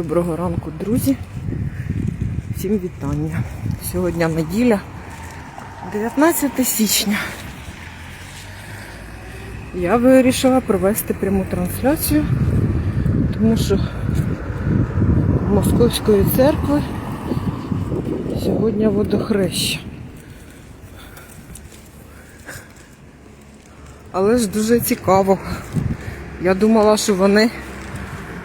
Доброго ранку, друзі. Всім вітання. Сьогодні неділя, 19 січня. Я вирішила провести пряму трансляцію, тому що Московської церкви сьогодні водохреща. Але ж дуже цікаво. Я думала, що вони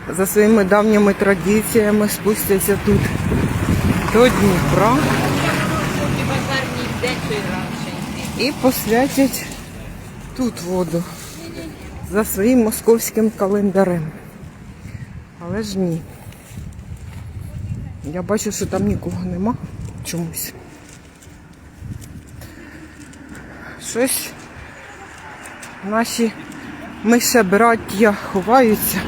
за своїми давніми традиціями спустяться тут до Дніпра і посвятять тут воду за своїм московським календарем. Але ж ні. Я бачу, що там нікого нема чомусь. Щось наші мише браття ховаються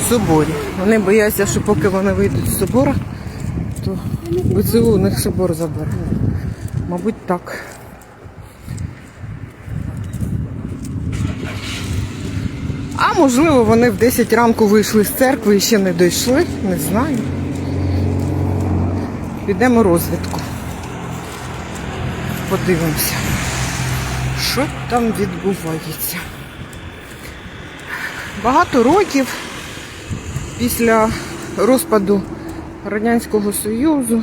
в соборі. Вони бояться, що поки вони вийдуть з собора, то БЦУ у них собор забере. Мабуть, так. А можливо, вони в 10 ранку вийшли з церкви і ще не дійшли, не знаю. Підемо розвідку. Подивимося, що там відбувається. Багато років після розпаду Радянського Союзу.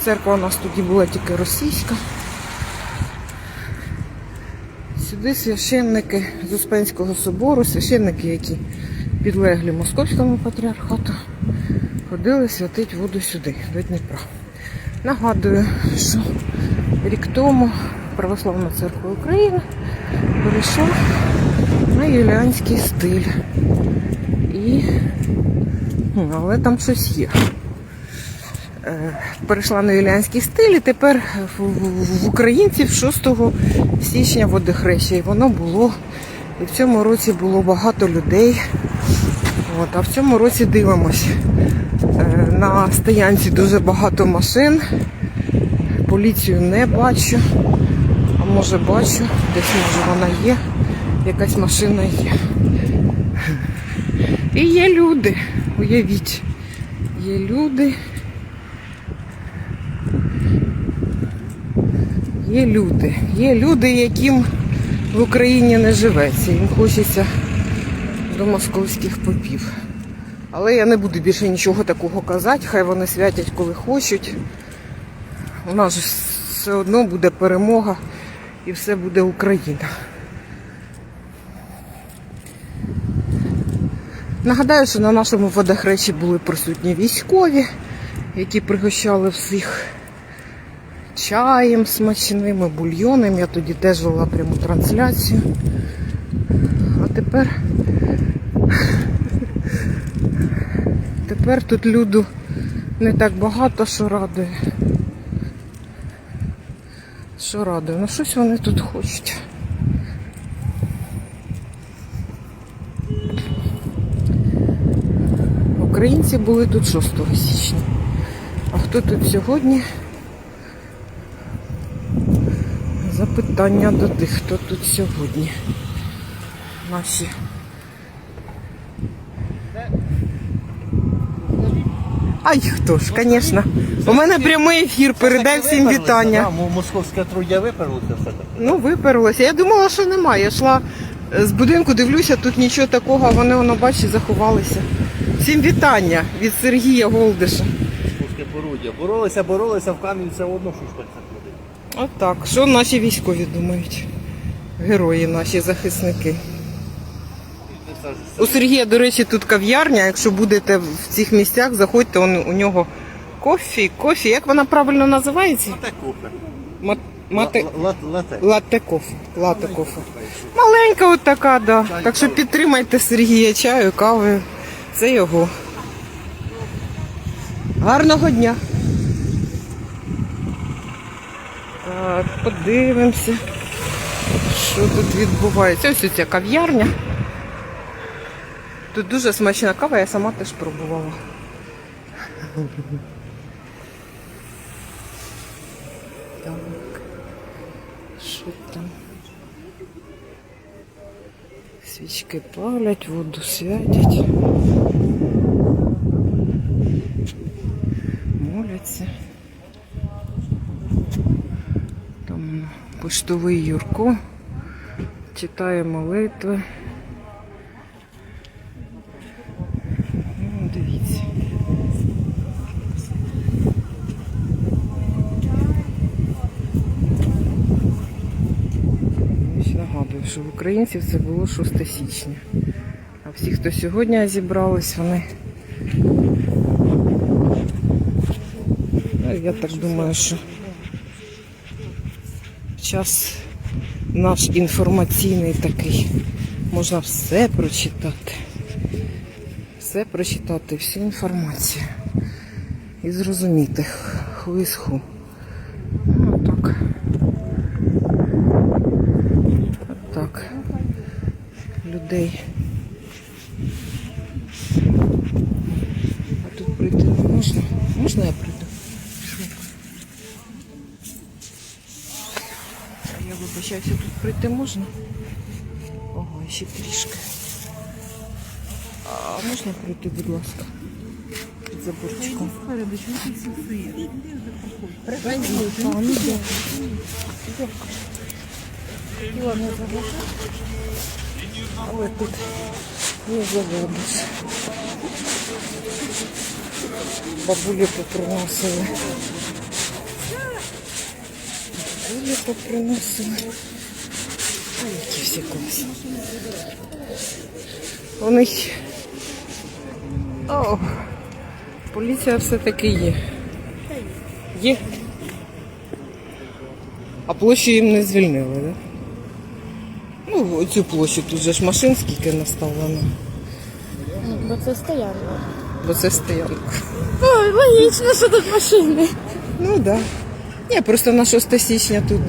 Церква у нас тоді була тільки російська. Сюди священники з Успенського собору, священники, які підлеглі Московському патріархату, ходили святить воду сюди, до Дніпра. Нагадую, що рік тому Православна церква України перейшла на юліанський стиль. Але там щось є. Е, Перейшла на юліанський стиль і тепер в українців 6 січня водохреща. І воно було, і в цьому році було багато людей. От, а в цьому році дивимось. Е, На стоянці дуже багато машин. Поліцію не бачу. А може бачу, десь може вона є. Якась машина є. І є люди, уявіть, є люди. Є люди. Є люди, яким в Україні не живеться. Їм хочеться до московських попів. Але я не буду більше нічого такого казати, хай вони святять, коли хочуть. У нас все одно буде перемога і все буде Україна. Нагадаю, що на нашому водохрещі були присутні військові, які пригощали всіх чаєм смачним і бульйоном. Я тоді теж вела пряму трансляцію. А тепер тепер тут люду не так багато, що радує. Що радує? Ну щось вони тут хочуть. Українці були тут 6 січня. А хто тут сьогодні? Запитання до тих, хто тут сьогодні. Наші. Ай, хто ж, звісно. У мене прямий ефір, передай всім вітання. Московське трудя виперлося все так. Ну, виперлося. Я думала, що немає. Я йшла з будинку, дивлюся, тут нічого такого, а вони, воно, бачиш, заховалися. Всім вітання від Сергія Голдиша. Московське поруддя. Боролися, боролися, в камінь все одно шушпальця ходить. Отак. Що наші військові думають? Герої наші захисники. У Сергія, до речі, тут кав'ярня. Якщо будете в цих місцях, заходьте, он, у нього кофі, кофі. Як вона правильно називається? Лате кофе. Мат, мати... Лате. Кофе. Латте кофе. Маленька от така, да. Так що підтримайте Сергія чаю, кави. Це його. Гарного дня. Так, подивимося, що тут відбувається. Ось ця кав'ярня. Тут дуже смачна кава, я сама теж пробувала. Так. Що там? Свічки палять, воду святять. Моляться. Там поштовий Юрко читає молитви. Ну, дивіться. Я ще нагадую, що в українців це було 6 січня. А всі, хто сьогодні зібрались, вони. Ну, Я так думаю, що час наш інформаційний такий. Можна все прочитати. Все прочитати, всю інформацію. І зрозуміти ху із. Ну, так. Так. Людей. А тут прийти можна? Можна я прийду? Я вибачаюся, тут прийти можна? Ого, ще трішки. А можна пройти, будь ласка? Під заборчиком. А, Але тут не заводиш. Бабулі поприносили. Бабулі поприносили. Ой, які всі класні. У них... О, поліція все-таки є. Є. А площу їм не звільнили, так? Да? Ну, оцю площу тут же ж машин скільки наставлено. Бо це стоянка. Бо це стоянка. Ой, логічно, що тут машини. Ну так. Да. Ні, просто на 6 січня тут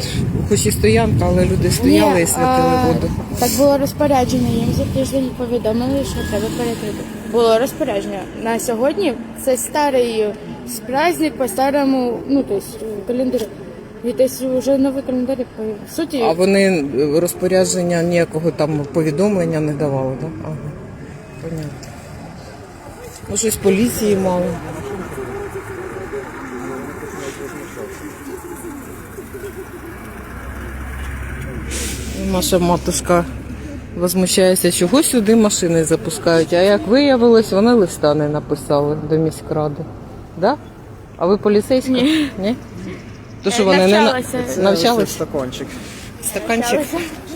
хоч і стоянка, але люди стояли і святили а, воду. Так було розпорядження, їм за тиждень повідомили, що треба перекрити. Було розпорядження. На сьогодні це старий праздник по старому, ну тобто календарю. І десь вже новий календар по суті. А вони розпорядження ніякого там повідомлення не давали, так? Ага. Понятно. Ну, щось поліції мало. Наша матушка возмущається, чого сюди машини запускають. А як виявилось, вони листа не написали до міськради. Да? А ви поліцейська? Ні. Ні? То, що вони не на- навчалася. навчались? стакончик. Стаканчик.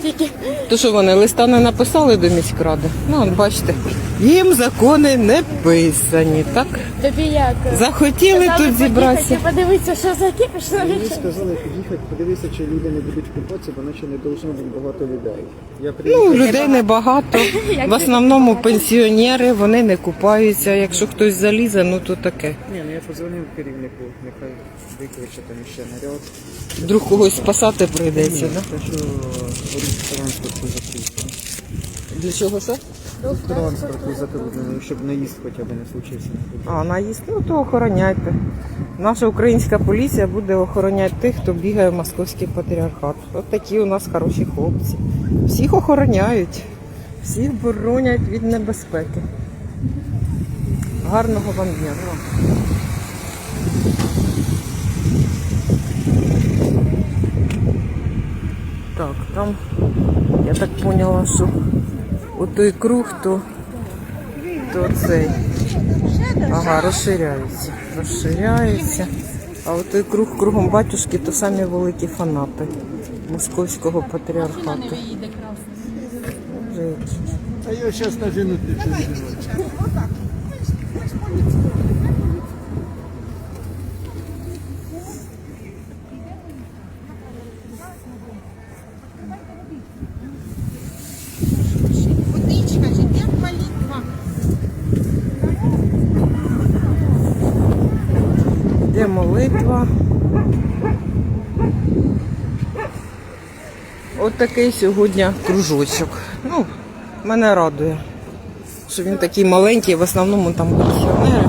Тільки То що вони листа не написали до міськради? Ну, от бачите, їм закони не писані, так? тобі як? Захотіли тут зібратися. Подивитися, що за кіпіш на Мені сказали під'їхати, подивитися, чи люди не будуть купатися, бо наче не должно бути багато людей. Я Ну, людей небагато. В основному пенсіонери, вони не купаються. Якщо хтось залізе, ну то таке. ні, ну я подзвонив керівнику, нехай викличе там ще наряд. Вдруг когось спасати прийдеться, да? Те, що рух транспорту закритий. Для чого що? Транспорту закритий, щоб наїзд хоча б не случився. А, наїзд, ну то охороняйте. Наша українська поліція буде охороняти тих, хто бігає в московський патріархат. От такі у нас хороші хлопці. Всіх охороняють, всіх боронять від небезпеки. Гарного вам дня. Так, там я так поняла, що отой круг, то, то цей. Ага, розширяється. Розширяється. А отой той круг кругом батюшки, то самі великі фанати московського патріархату. А я зараз на Водичка, Де. От такий сьогодні кружочок. Ну, мене радує, що він такий маленький, в основному там пенсіонери.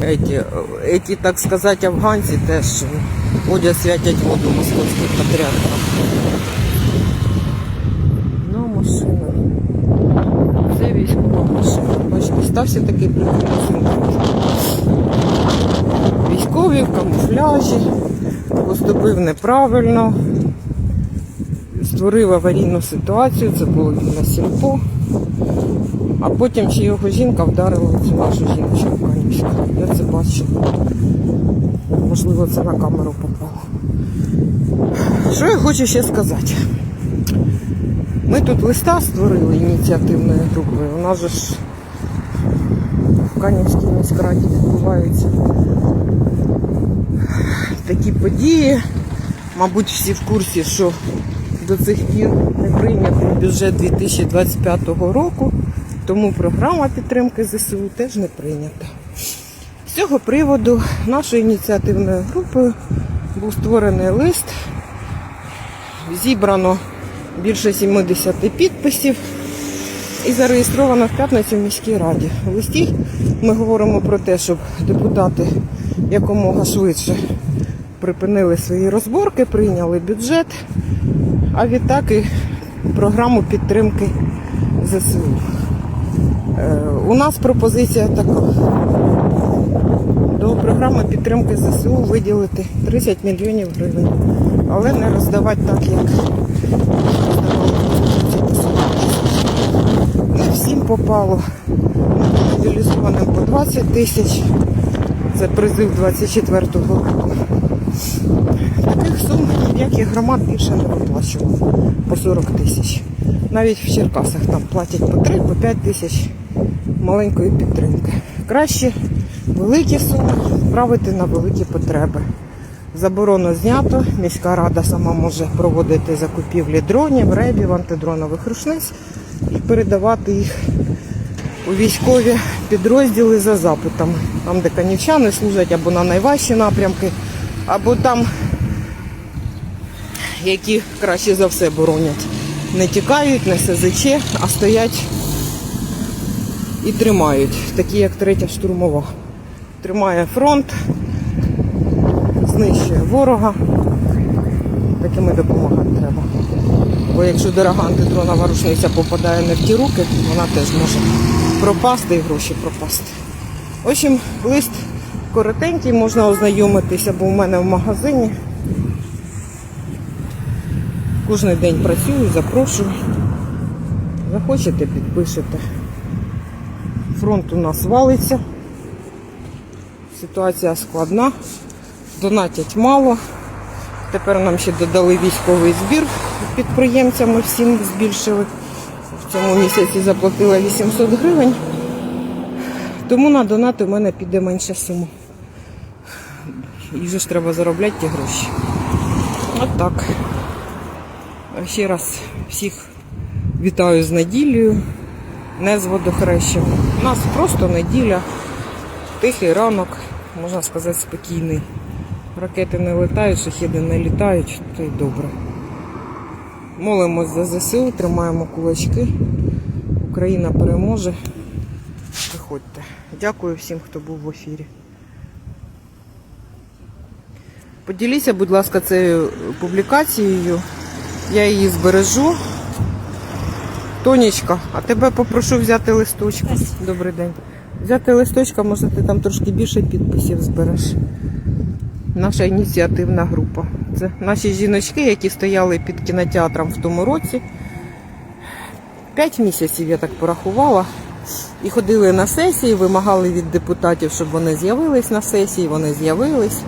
Эти, эти, так сказати, афганці теж ходять, святять воду московський патріархат. Ну, машина. Це військова машина. Бачите, стався такий прикольний Військові в камуфляжі, поступив неправильно, створив аварійну ситуацію, це було біля сільпо. А потім ще його жінка вдарила цю нашу жіночку Канівську. Я це бачу. Можливо, це на камеру попало. Що я хочу ще сказати? Ми тут листа створили ініціативною групою. У нас же ж в Канівській міськраді відбуваються такі події. Мабуть, всі в курсі, що до цих пір не прийнятий бюджет 2025 року, тому програма підтримки ЗСУ теж не прийнята. З цього приводу нашою ініціативною групою був створений лист. Зібрано більше 70 підписів і зареєстровано в п'ятницю в міській раді. У листі ми говоримо про те, щоб депутати якомога швидше припинили свої розборки, прийняли бюджет, а відтак і програму підтримки ЗСУ. Е, У нас пропозиція така. До програми підтримки ЗСУ виділити 30 мільйонів гривень, але не роздавати так, як роздавали ці по 40 тисяч. Не всім попало. Мобілізованим по 20 тисяч. Це призив 24-го року. Таких сум ніяких громад більше не виплачував по 40 тисяч. Навіть в Черкасах там платять по 3, по 5 тисяч маленької підтримки. Краще великі суми вправити на великі потреби. Заборону знято. Міська рада сама може проводити закупівлі дронів, ребів, антидронових рушниць і передавати їх у військові підрозділи за запитами. Там, де канівчани служать або на найважчі напрямки, або там, які краще за все боронять. Не тікають, не СЗЧ, а стоять і тримають, такі як третя штурмова. Тримає фронт, знищує ворога. Такими допомагати треба. Бо якщо дорога антидронова рушниця попадає не в ті руки, вона теж може пропасти і гроші пропасти. В общем, лист коротенький, можна ознайомитися, бо у мене в магазині. Кожен день працюю, запрошую. Захочете, підпишете. Фронт у нас валиться. Ситуація складна. Донатять мало. Тепер нам ще додали військовий збір підприємцям, всім збільшили. В цьому місяці заплатила 800 гривень. Тому на донати в мене піде менша сума. І вже ж треба заробляти ті гроші. От так. Ще раз всіх вітаю з неділею, не з водохрещем. У нас просто неділя, тихий ранок, можна сказати, спокійний. Ракети не летають, шахіди не літають, то й добре. Молимось за ЗСУ, тримаємо кулачки. Україна переможе. Приходьте. Дякую всім, хто був в ефірі. Поділіться, будь ласка, цією публікацією. Я її збережу. Тонечка, а тебе попрошу взяти листочка. Добрий день. Взяти листочка, може ти там трошки більше підписів збереш. Наша ініціативна група. Це наші жіночки, які стояли під кінотеатром в тому році. П'ять місяців я так порахувала. І ходили на сесії, вимагали від депутатів, щоб вони з'явились на сесії. Вони з'явились.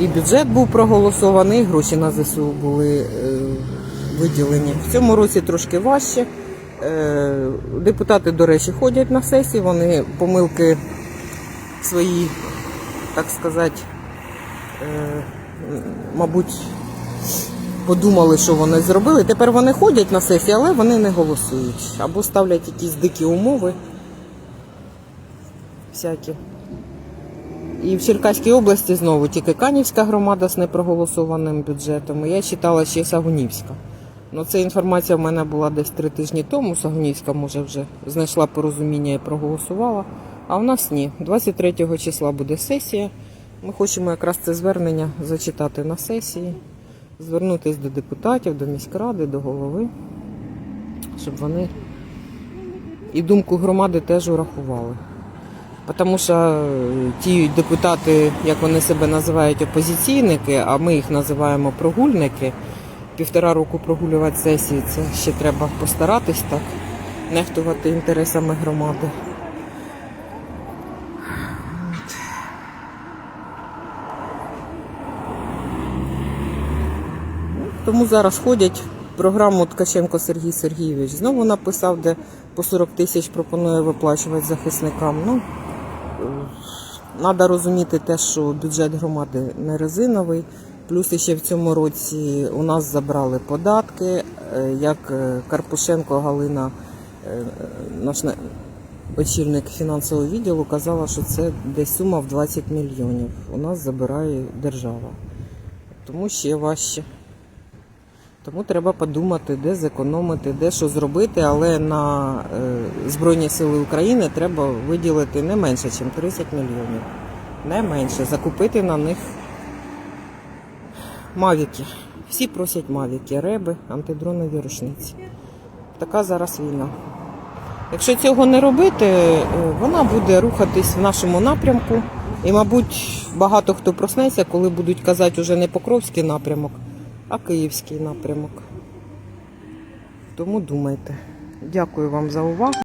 І бюджет був проголосований, гроші на ЗСУ були е, виділені. В цьому році трошки важче. Е, депутати, до речі, ходять на сесії, вони помилки свої, так сказати, е, мабуть, подумали, що вони зробили. Тепер вони ходять на сесії, але вони не голосують. Або ставлять якісь дикі умови. Всякі. І в Черкаській області знову тільки Канівська громада з непроголосованим бюджетом. Я читала ще Сагунівська. Ну, ця інформація в мене була десь три тижні тому. Сагунівська, може, вже знайшла порозуміння і проголосувала. А в нас ні. 23 числа буде сесія. Ми хочемо якраз це звернення зачитати на сесії, звернутися до депутатів, до міськради, до голови. щоб вони і думку громади теж урахували. Тому що е, ті депутати, як вони себе називають, опозиційники, а ми їх називаємо прогульники. Півтора року прогулювати сесії, це ще треба постаратись так, нехтувати інтересами громади. Тому зараз ходять. Програму Ткаченко Сергій Сергійович знову написав, де по 40 тисяч пропонує виплачувати захисникам. Ну, Треба розуміти те, що бюджет громади не резиновий. Плюс ще в цьому році у нас забрали податки. Е, Як е, Карпушенко Галина, е, наш очільник фінансового відділу, казала, що це десь сума в 20 мільйонів. У нас забирає держава. Тому ще важче. Тому треба подумати, де зекономити, де що зробити, але на е, Збройні Сили України треба виділити не менше, ніж 30 мільйонів. Не менше. Закупити на них мавіки. Всі просять мавіки, реби, антидронові рушниці. Така зараз війна. Якщо цього не робити, е, вона буде рухатись в нашому напрямку. І, мабуть, багато хто проснеться, коли будуть казати уже не Покровський напрямок, а Київський напрямок. Тому думайте. Дякую вам за увагу.